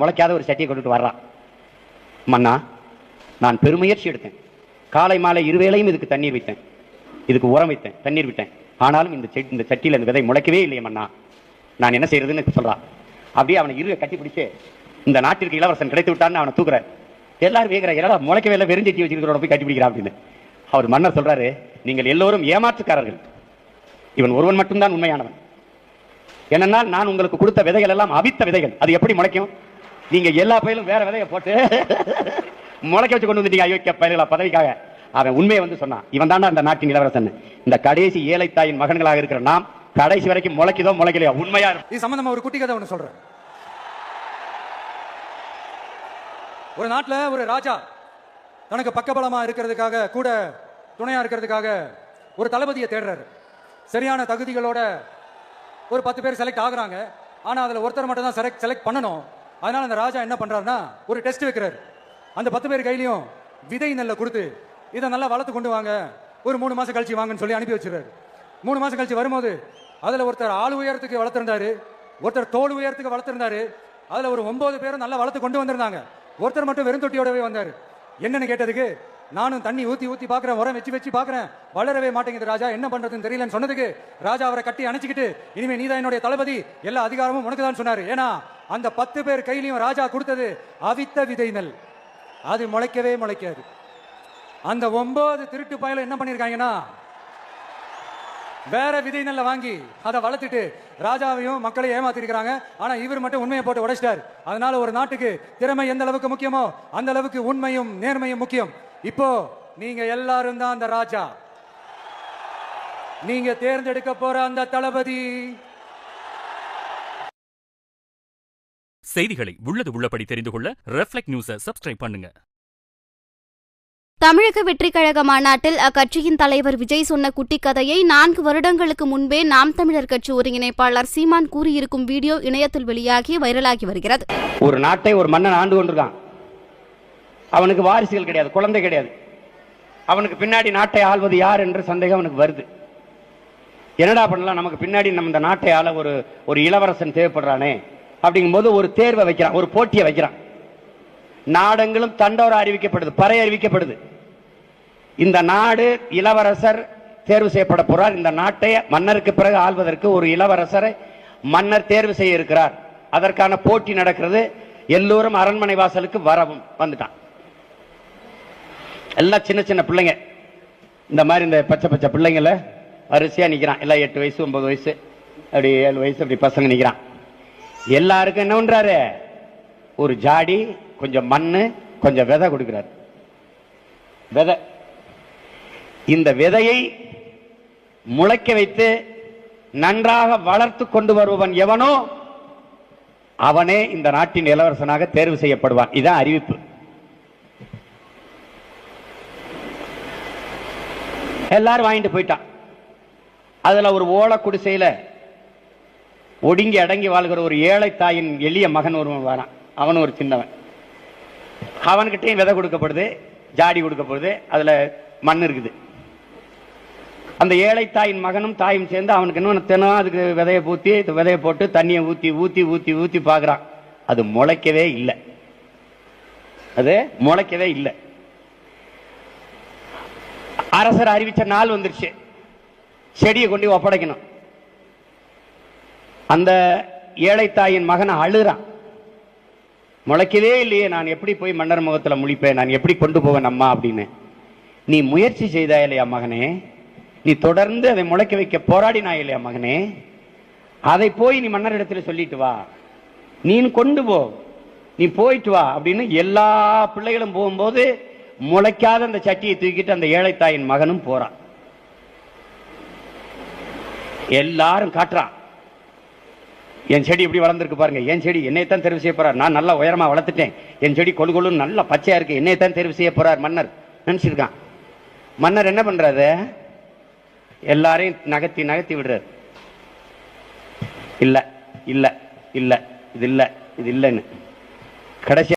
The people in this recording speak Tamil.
முளைக்காத ஒரு சட்டியை கொண்டுட்டு வர்றான் மன்னா நான் பெருமுயற்சி எடுத்தேன். காலை மாலை இருவேளையும் இதுக்கு தண்ணீர் விட்டேன். இதுக்கு உரம் வைத்தேன் தண்ணீர் விட்டேன். ஆனாலும் இந்த செட் இந்த சட்டியில் இந்த விதை முளைக்கவே இல்லையே மன்னா. நான் என்ன செய்யறதுன்னு சொல்கிறான் அப்படியே அவனை இருக கட்டி பிடிச்சு இந்த நாட்டிற்கு இளவரசன் கிடைத்து விட்டான்னு அவனை தூக்குறேன் எல்லாரும் வேகிற எல்லாம் முளைக்கவே இல்லை வெறுஞ்சட்டி வச்சிருக்கிறோட போய் கட்டி பிடிக்கிறான் அப்படின்னு. அவர் மன்னர் சொல்றாரு நீங்கள் எல்லோரும் ஏமாற்றுக்காரர்கள். இவன் ஒருவன் மட்டும்தான் உண்மையானவன். என்னன்னா நான் உங்களுக்கு கொடுத்த விதைகள் எல்லாம் அவித்த விதைகள். அது எப்படி முளைக்கும்? நீங்க எல்லா பயிலும் வேற விதையை போட்டு முளைக்க வச்சு கொண்டு வந்துட்டீங்க அயோக்கிய பயிர்களா பதவிக்காக. அவன் உண்மையை வந்து சொன்னான். இவன் தாண்டா அந்த நாட்டின் இளவரசன். இந்த கடைசி ஏழை தாயின் மகன்களாக இருக்கிற நாம் கடைசி வரைக்கும் முளைக்குதோ முளைக்கலையோ உண்மையா இது சம்பந்தமா ஒரு குட்டி கதை ஒன்று சொல்றேன். ஒரு நாட்டில் ஒரு ராஜா தனக்கு பக்கபலமா இருக்கிறதுக்காக கூட துணையா இருக்கிறதுக்காக ஒரு தளபதியை தேடுறாரு. சரியான தகுதிகளோட ஒரு பத்து பேர் செலக்ட் ஆகுறாங்க. ஆனால் அதில் ஒருத்தர் மட்டும் தான் செலக்ட் செலக்ட் பண்ணணும். அதனால அந்த ராஜா என்ன பண்றாருன்னா ஒரு டெஸ்ட் வைக்கிறார். அந்த பத்து பேர் கையிலையும் விதை நெல்லை கொடுத்து இதை நல்லா வளர்த்து கொண்டு வாங்க. ஒரு மூணு மாசம் கழிச்சு வாங்கன்னு சொல்லி அனுப்பி வச்சிருக்காரு மூணு மாசம் கழிச்சு வரும்போது அதுல ஒருத்தர் ஆள் உயரத்துக்கு வளர்த்திருந்தாரு ஒருத்தர் தோல் உயரத்துக்கு வளர்த்திருந்தாரு அதுல ஒரு ஒன்பது பேரும் நல்லா வளர்த்து கொண்டு வந்திருந்தாங்க. ஒருத்தர் மட்டும் வெறும் தொட்டியோடவே வந்தாரு. என்னன்னு கேட்டதுக்கு நானும் தண்ணி ஊத்தி ஊத்தி பாக்குறேன் உரம் வச்சு வச்சு பாக்குறேன். வளரவே மாட்டேங்குது ராஜா. என்ன பண்றதுன்னு தெரியலன்னு சொன்னதுக்கு ராஜா அவரை கட்டி அணைச்சிக்கிட்டு இனிமே நீதான் என்னுடைய தளபதி. எல்லா அதிகாரமும் உனக்கு தான் சொன்னாரு. ஏன்னா அந்த பத்து பேர் கையிலையும் ராஜா கொடுத்தது அவித்த விதை நெல் அது முளைக்கவே முளைக்காது. அந்த ஒன்பது திருட்டு பயலும் என்ன பண்ணிருக்காங்கன்னா வேற விதை நெல்லை வாங்கி அதை வளர்த்துட்டு ராஜாவையும் மக்களையும் ஏமாத்திருக்கிறாங்க. ஆனா இவர் மட்டும் உண்மையை போட்டு உடைச்சிட்டார். அதனால ஒரு நாட்டுக்கு திறமை எந்த அளவுக்கு முக்கியமோ அந்த அளவுக்கு உண்மையும் நேர்மையும் முக்கியம். இப்போ நீங்க எல்லாரும் தான் அந்த ராஜா. நீங்க தேர்ந்தெடுக்க போற அந்த தளபதி. செய்திகளை உள்ளது உள்ளபடி தெரிந்து கொள்ள ரெஃப்ளெக்ட் நியூஸை சப்ஸ்கிரைப் பண்ணுங்க. தமிழக வெற்றிக் கழக மாநாட்டில் அக்கட்சியின் தலைவர் விஜய் சொன்ன குட்டிக் கதையை நான்கு வருடங்களுக்கு முன்பே நாம் தமிழர் கட்சி ஒருங்கிணைப்பாளர் சீமான் கூறியிருக்கும் வீடியோ இணையத்தில் வெளியாகி வைரலாகி வருகிறது. ஒரு நாட்டை ஒரு மன்னன் ஆண்டு கொண்டிருக்கான். அவனுக்கு வாரிசுகள் கிடையாது குழந்தை கிடையாது. அவனுக்கு பின்னாடி நாட்டை ஆள்வது யார் என்று சந்தேகம் அவனுக்கு வருது. என்னடா பண்ணலாம்? நமக்கு பின்னாடி நம்ம இந்த நாட்டை ஆள ஒரு ஒரு இளவரசன் தேவைப்படுறானே. அப்படிங்கும்போது ஒரு தேர்வை வைக்கிறான் ஒரு போட்டியை வைக்கிறான். நாடெங்கிலும் தண்டோர அறிவிக்கப்படுது பறை அறிவிக்கப்படுது. இந்த நாடு இளவரசர் தேர்வு செய்யப்பட போறார். இந்த நாட்டை மன்னருக்கு பிறகு ஆள்வதற்கு ஒரு இளவரசரை மன்னர் தேர்வு செய்ய இருக்கிறார். அதற்கான போட்டி நடக்கிறது. எல்லோரும் அரண்மனை வாசலுக்கு வரவும் வந்துட்டான். எல்லாம் சின்ன சின்ன பிள்ளைங்க. இந்த மாதிரி இந்த பச்சை பச்சை பிள்ளைங்கள வரிசையாக நிற்கிறான் எல்லாம் எட்டு வயசு ஒன்பது வயசு. அப்படி ஏழு வயசு அப்படி பசங்க நிற்கிறான் எல்லாருக்கும் என்ன பண்ணுறாரு ஒரு ஜாடி கொஞ்சம் மண்ணு கொஞ்சம் விதை கொடுக்குறாரு. விதை. இந்த விதையை முளைக்க வைத்து நன்றாக வளர்த்து கொண்டு வருபவன் எவனோ அவனே இந்த நாட்டின் இளவரசனாக தேர்வு செய்யப்படுவான். இதான் அறிவிப்பு. எல்லாரும் வாங்கிட்டு போயிட்டான். அதுல ஒரு ஓலை குடிசையில ஒடுங்கி அடங்கி வாழ்கிற ஒரு ஏழை தாயின் எளிய மகன் ஒருவன் வரான். அவனும் ஒரு சின்னவன். அவன்கிட்டையும் விதை கொடுக்கப்படுது ஜாடி கொடுக்கப்படுது அதுல மண் இருக்குது. அந்த ஏழை தாயின் மகனும் தாயும் சேர்ந்து அவனுக்கு இன்னும் தினம் அதுக்கு விதையை பூத்தி விதையை போட்டு தண்ணியை ஊத்தி ஊத்தி ஊத்தி ஊத்தி பார்க்குறான். அது முளைக்கவே இல்லை. அது முளைக்கவே இல்லை. அரசர் அறிவிச்ச நாள் வந்துருச்சு. செடியை கொண்டு ஒப்படைக்கணும். அந்த ஏழை தாயின் மகனை அழுறான். முளைக்கவே இல்லையே நான் எப்படி போய் மன்னர் முகத்தில் முழிப்பேன்? நான் எப்படி கொண்டு போவேன் அம்மா அப்படின்னு. நீ முயற்சி செய்தா இல்லையா மகனே? நீ தொடர்ந்து அதை முளைக்க வைக்க போராடினா இல்லையா மகனே? அதை போய் நீ மன்னரிடத்துல சொல்லிட்டு வா. நீ கொண்டு போ. நீ போயிட்டு வா அப்படின்னு எல்லா பிள்ளைகளும் போகும்போது முளைக்காத அந்த சட்டியை தூக்கிட்டு அந்த ஏழை தாயின் மகனும் போறான். எல்லாரும் காட்டுறான். என் செடி இப்படி வளர்ந்துருக்கு பாருங்க. என் செடி என்னைத்தான் தெரிவு செய்ய போறார். நான் நல்லா உயரமா வளர்த்துட்டேன். என் செடி கொழு கொழுன்னு நல்லா பச்சையா இருக்கு. என்னைத்தான் தெரிவு செய்ய போறார் மன்னர். நினைச்சிருக்கான். மன்னர் என்ன பண்றாரு? எல்லாரையும் நகர்த்தி நகர்த்தி விடுறாரு. இல்ல இல்ல இல்ல இது இல்ல இது இல்லைன்னு. கடைசி